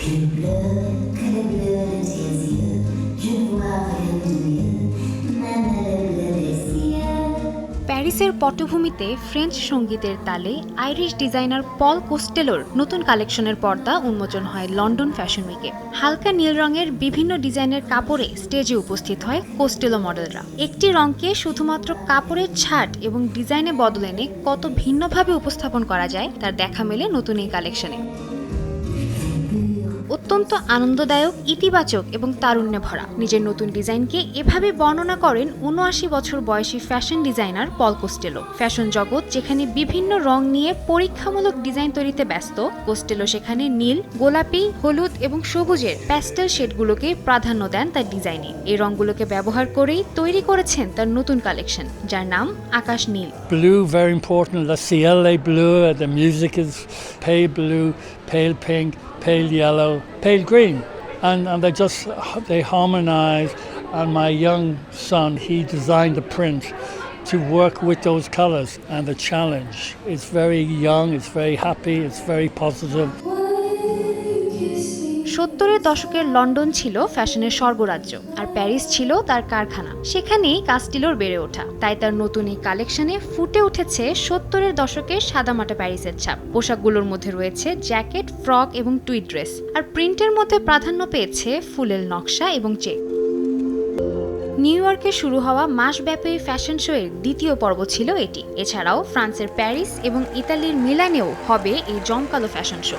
প্যারিসের পটভূমিতে ফ্রেঞ্চ সঙ্গীতের তালে আইরিশ ডিজাইনার পল কোস্টেলোর নতুন কালেকশনের পর্দা উন্মোচন হয় লন্ডন ফ্যাশন উইকে। হালকা নীল রঙের বিভিন্ন ডিজাইনের কাপড়ে স্টেজে উপস্থিত হয় কোস্টেলো মডেলরা। একটি রঙকে শুধুমাত্র কাপড়ের ছাট এবং ডিজাইনে বদল এনে কত ভিন্নভাবে উপস্থাপন করা যায়, তার দেখা মেলে নতুন এই কালেকশনে। অত্যন্ত আনন্দদায়ক ইতিবাচক এবং তারুণ্যে ভরা। নিজের নতুন ডিজাইনকে এভাবে বর্ণনা করেন উনআশি বছর বয়সী fashion designer Paul Costello. Fashion জগৎ যেখানে বিভিন্ন রং নিয়ে পরীক্ষামূলক ডিজাইন তৈরিতে ব্যস্ত কোস্টেলো সেখানে নীল গোলাপি হলুদ এবং সবুজের প্যাস্টেল শেডগুলোকে প্রাধান্য দেন তার ডিজাইনে। এই রঙগুলোকে ব্যবহার করেই তৈরি করেছেন তার নতুন কালেকশন যার নাম আকাশ নীল। Blue, very important. The cielo blue. The music is pale blue, pale pink, pale yellow, pale green, and and they just they harmonize. And my young son, he designed the print to work with those colors. And the challenge is very young. It's very happy. It's very positive. সত্তরের দশকের London ছিল ফ্যাশনের স্বর্গরাজ্য আর Paris ছিল তার কারখানা। সেখানেই কাস্টিলোর বেড়ে ওঠা। তাই তার নতুন এই কালেকশনে ফুটে উঠেছে সত্তরের দশকের সাদামাটা প্যারিসের ছাপ। পোশাকগুলোর মধ্যে রয়েছে জ্যাকেট, ফ্রক এবং টুইট ড্রেস। আর প্রিন্টের মধ্যে প্রাধান্য পেয়েছে ফুলের নকশা এবং চেক। নিউ ইয়র্কে শুরু হওয়া মাসব্যাপী ফ্যাশন শো এর দ্বিতীয় পর্ব ছিল এটি। এছাড়াও ফ্রান্সের প্যারিস এবং ইতালির মিলানেও হবে এই জমকালো ফ্যাশন শো।